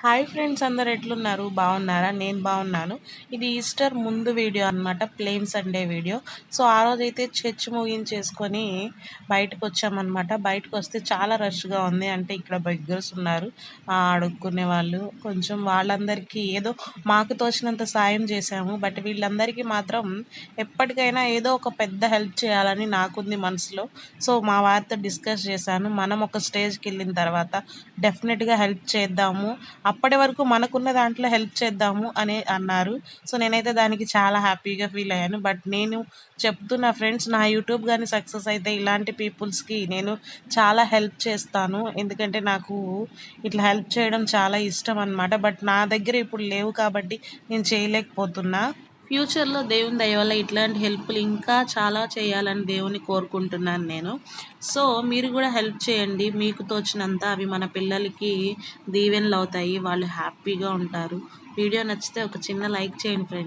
Hi friends అందరు ఎట్లున్నారు? బాగున్నారా? నేను బాగున్నాను. ఇది ఈస్టర్ ముందు వీడియో అనమాట ప్లేన్ సండే వీడియో. సో ఆ రోజైతే చర్చ్ ముగించేసుకొని బయటకు వచ్చామన్నమాట బయటకు వస్తే చాలా రష్గా ఉంది. అంటే ఇక్కడ బెగ్గర్స్ ఉన్నారు. అడుక్కునే వాళ్ళు. కొంచెం వాళ్ళందరికీ ఏదో మాకు తోచినంత సాయం చేశాము. బట్ వీళ్ళందరికీ మాత్రం ఎప్పటికైనా ఏదో ఒక పెద్ద హెల్ప్ చేయాలని నాకుంది మనసులో. సో మా వారితో డిస్కస్ చేశాను. మనం ఒక స్టేజ్కి వెళ్ళిన తర్వాత డెఫినెట్గా హెల్ప్ చేద్దాము. అప్పటి వరకు మనకున్న దాంట్లో హెల్ప్ చేద్దాము అని అన్నారు. సో నేనైతే దానికి చాలా హ్యాపీగా ఫీల్ అయ్యాను. బట్ నేను చెప్తున్న ఫ్రెండ్స్ నా యూట్యూబ్ కానీ సక్సెస్ అయితే ఇలాంటి పీపుల్స్కి నేను చాలా హెల్ప్ చేస్తాను. ఎందుకంటే నాకు ఇట్లా హెల్ప్ చేయడం చాలా ఇష్టం అనమాట బట్ నా దగ్గర ఇప్పుడు లేవు కాబట్టి నేను చేయలేకపోతున్నా. ఫ్యూచర్లో దేవుని దయ వల్ల ఇట్లాంటి హెల్ప్లు ఇంకా చాలా చేయాలని దేవుని కోరుకుంటున్నాను నేను. సో మీరు కూడా హెల్ప్ చేయండి. మీకు తోచినంత అవి మన పిల్లలకి దీవెనలు అవుతాయి. వాళ్ళు హ్యాపీగా ఉంటారు. వీడియో నచ్చితే ఒక చిన్న లైక్ చేయండి ఫ్రెండ్స్.